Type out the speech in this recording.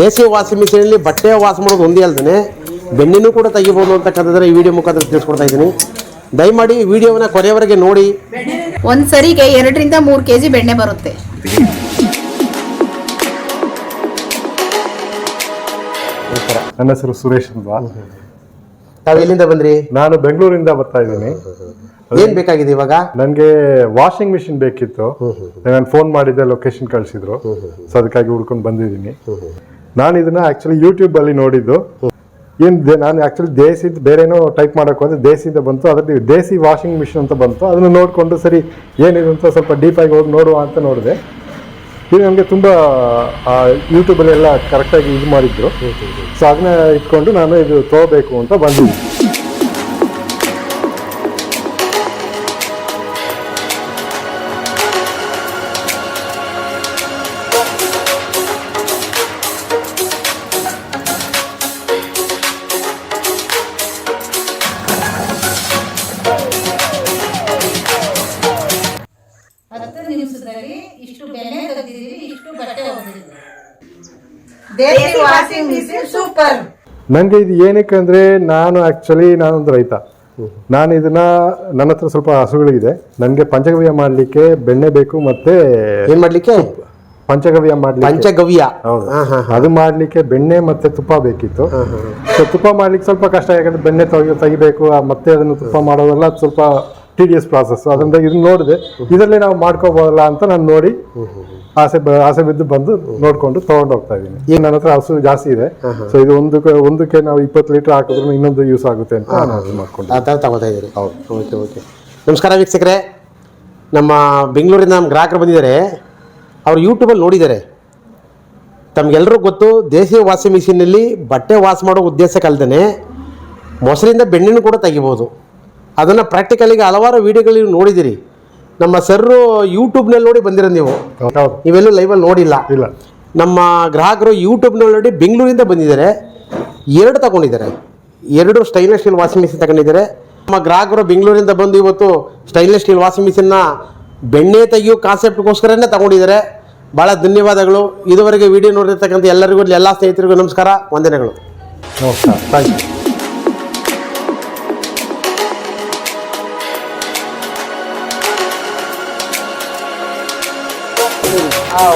ದೇಸಿ washing ಮಿಷಿನಲ್ಲಿ ಬಟ್ಟೆ wash ಮಾಡೋದು ಒಂದೇ ಅಲ್ದೇ ಬೆನ್ನಿನೂ ಕೂಡ ತೆಗಿಬೋದು ಅಂತಕ್ಕಂಥದ್ರೆ ಈ ವಿಡಿಯೋ ಮುಖಾಂತರ ತಿಳಿಸ್ಕೊಡ್ತಾ ಇದ್ದೀನಿ. ದಯಮಾಡಿ ಈ ವಿಡಿಯೋವನ್ನ ಕೊನೆಯವರೆಗೆ ನೋಡಿ. ಒಂದ್ ಸರಿಗೆ ಎರಡರಿಂದ ಮೂರು ಕೆಜಿ ಬೆಣ್ಣೆ ಬರುತ್ತೆ. ನನ್ನ ಹೆಸರು ಸುರೇಶ್ ಅಲ್ವಾ ತಾವು ಎಲ್ಲಿಂದ ಬಂದ್ರಿ? ನಾನು ಬೆಂಗಳೂರಿಂದ ಬರ್ತಾ ಇದ್ದೀನಿ. ಏನ್ ಬೇಕಾಗಿದೆ ಇವಾಗ? ನನಗೆ ವಾಷಿಂಗ್ ಮಿಷಿನ್ ಬೇಕಿತ್ತು. ನಾನು ಫೋನ್ ಮಾಡಿದ್ದೆ ಲೊಕೇಶನ್ ಕಳಿಸಿದ್ರು. ಸೊ ಅದಕ್ಕಾಗಿ ಹುಡ್ಕೊಂಡು ಬಂದಿದ್ದೀನಿ. ನಾನು ಇದನ್ನ ಆಕ್ಚುಲಿ ಯೂಟ್ಯೂಬಲ್ಲಿ ನೋಡಿದ್ದು. ಏನು ನಾನು ಆಕ್ಚುಲಿ ದೇಸಿದ್ ಬೇರೆನೋ ಟೈಪ್ ಮಾಡಕ್ ಹೋದ್ರೆ ದೇಸಿಯಿಂದ ಬಂತು ಅದರಲ್ಲಿ ದೇಸಿ ವಾಷಿಂಗ್ ಮಿಷಿನ್ ಅಂತ ಬಂತು. ಅದನ್ನ ನೋಡ್ಕೊಂಡು ಸರಿ ಏನಿದೆ ಅಂತ ಸ್ವಲ್ಪ ಡೀಪ್ ಆಗಿ ಹೋಗಿ ನೋಡುವ ಅಂತ ನೋಡಿದೆ. ಇದು ನನಗೆ ತುಂಬ ಯೂಟ್ಯೂಬಲ್ಲಿ ಎಲ್ಲ ಕರೆಕ್ಟಾಗಿ ಇದು ಮಾಡಿದ್ರು. ಸೊ ಅದನ್ನ ಇಟ್ಕೊಂಡು ನಾನು ಇದು ತಗೋಬೇಕು ಅಂತ ಬಂದಿದ್ದೀನಿ. ಇಷ್ಟು ಬೆಣ್ಣೆ ತೆಗೆದಿದ್ದೀವಿ ಇಷ್ಟು ಬಟ್ಟೆ ಹೋಗಿದ್ದೀವಿ ದೇಸಿ ವಾಷಿಂಗ್ ಮಿಷಿನ್ ಸೂಪರ್. ನನಗೆ ಇದು ಏನಕ್ಕೆ ಅಂದ್ರೆ ನಾನು ಆಕ್ಚುಲಿ ನಾನೊಂದು ರೈತ. ನಾನು ಇದನ್ನ ನನ್ನ ಹತ್ರ ಸ್ವಲ್ಪ ಹಸುಗಳಿದೆ ನನಗೆ ಪಂಚಗವ್ಯ ಮಾಡ್ಲಿಕ್ಕೆ ಬೆಣ್ಣೆ ಬೇಕು ಮತ್ತೆ ಏನ್ ಮಾಡ್ಲಿಕ್ಕೆ? ಪಂಚಗವ್ಯ ಮಾಡ್ಲಿಕ್ಕೆ. ಪಂಚಗವ್ಯ. ಹೌದು. ಹಾ, ಹಾ, ಅದು ಮಾಡ್ಲಿಕ್ಕೆ ಬೆಣ್ಣೆ ಮತ್ತೆ ತುಪ್ಪ ಬೇಕಿತ್ತು. ಸೊ ತುಪ್ಪ ಮಾಡ್ಲಿಕ್ಕೆ ಸ್ವಲ್ಪ ಕಷ್ಟ ಯಾಕಂದ್ರೆ ಬೆಣ್ಣೆ ತೆಗಿ ತೆಗಿಬೇಕು ಆ ಮತ್ತೆ ಅದನ್ನು ತುಪ್ಪ ಮಾಡೋದೆಲ್ಲ ಸ್ವಲ್ಪ ಟಿ ಡಿ ಎಸ್ ಪ್ರಾಸೆಸ್ ಅದರಿಂದ ಇದನ್ನ ನೋಡಿದೆ. ಇದರಲ್ಲಿ ನಾವು ಮಾಡ್ಕೋಬೋದಲ್ಲ ಅಂತ ನಾನು ನೋಡಿ ಆಸೆ ಆಸೆ ಬಿದ್ದು ಬಂದು ನೋಡ್ಕೊಂಡು ತಗೊಂಡು ಹೋಗ್ತಾ ಇದ್ದೀನಿ. ಈಗ ನನ್ನ ಹತ್ರ ಹಸು ಜಾಸ್ತಿ ಇದೆ. ಸೊ ಇದು ಒಂದಕ್ಕೆ ಒಂದಕ್ಕೆ ನಾವು ಇಪ್ಪತ್ತು ಲೀಟರ್ ಹಾಕಿದ್ರು ಇನ್ನೊಂದು ಯೂಸ್ ಆಗುತ್ತೆ ಅಂತ ನಾನು ಮಾಡ್ಕೊಂಡು ಆ ಥರ ತಗೋತಾ ಇದ್ದೀರಿ. ಹೌದು. ಓಕೆ ಓಕೆ ನಮಸ್ಕಾರ ವೀಕ್ಷಕರೇ. ನಮ್ಮ ಬೆಂಗಳೂರಿಂದ ನಮ್ಮ ಗ್ರಾಹಕರು ಬಂದಿದ್ದಾರೆ. ಅವರು ಯೂಟ್ಯೂಬಲ್ಲಿ ನೋಡಿದ್ದಾರೆ. ತಮಗೆಲ್ಲರೂ ಗೊತ್ತು ದೇಸಿ ವಾಷಿಂಗ್ ಮಿಷಿನಲ್ಲಿ ಬಟ್ಟೆ ವಾಶ್ ಮಾಡೋ ಉದ್ದೇಶ ಕಲ್ತಾನೆ. ಮೊಸರಿಂದ ಬೆಣ್ಣೆನೂ ಕೂಡ ತೆಗಿಬೋದು. ಅದನ್ನು ಪ್ರಾಕ್ಟಿಕಲಿಗೆ ಹಲವಾರು ವೀಡಿಯೋಗಳು ನೀವು ನೋಡಿದ್ದೀರಿ ನಮ್ಮ ಸರ್ರು ಯೂಟ್ಯೂಬ್ನಲ್ಲಿ ನೋಡಿ ಬಂದಿರ ನೀವು. ನೀವೆಲ್ಲೂ ಲೈವಲ್ಲಿ ನೋಡಿಲ್ಲ. ಇಲ್ಲ. ನಮ್ಮ ಗ್ರಾಹಕರು ಯೂಟ್ಯೂಬ್ನಲ್ಲಿ ನೋಡಿ ಬೆಂಗಳೂರಿಂದ ಬಂದಿದ್ದಾರೆ. ಎರಡು ತಗೊಂಡಿದ್ದಾರೆ. ಎರಡು ಸ್ಟೈನ್ಲೆಸ್ ಸ್ಟೀಲ್ ವಾಷಿಂಗ್ ಮಿಷಿನ್ ತಗೊಂಡಿದ್ದಾರೆ. ನಮ್ಮ ಗ್ರಾಹಕರು ಬೆಂಗಳೂರಿಂದ ಬಂದು ಇವತ್ತು ಸ್ಟೈನ್ಲೆಸ್ ಸ್ಟೀಲ್ ವಾಷಿಂಗ್ ಮಿಷಿನ್ನ ಬೆಣ್ಣೆ ತೆಗೆಯೋ ಕಾನ್ಸೆಪ್ಟ್ಗೋಸ್ಕರನೇ ತಗೊಂಡಿದ್ದಾರೆ. ಭಾಳ ಧನ್ಯವಾದಗಳು. ಇದುವರೆಗೆ ವಿಡಿಯೋ ನೋಡಿರ್ತಕ್ಕಂಥ ಎಲ್ಲರಿಗೂ ಎಲ್ಲ ಸ್ನೇಹಿತರಿಗೂ ನಮಸ್ಕಾರ. ವಂದನೆಗಳು. Okay thank you อ้าว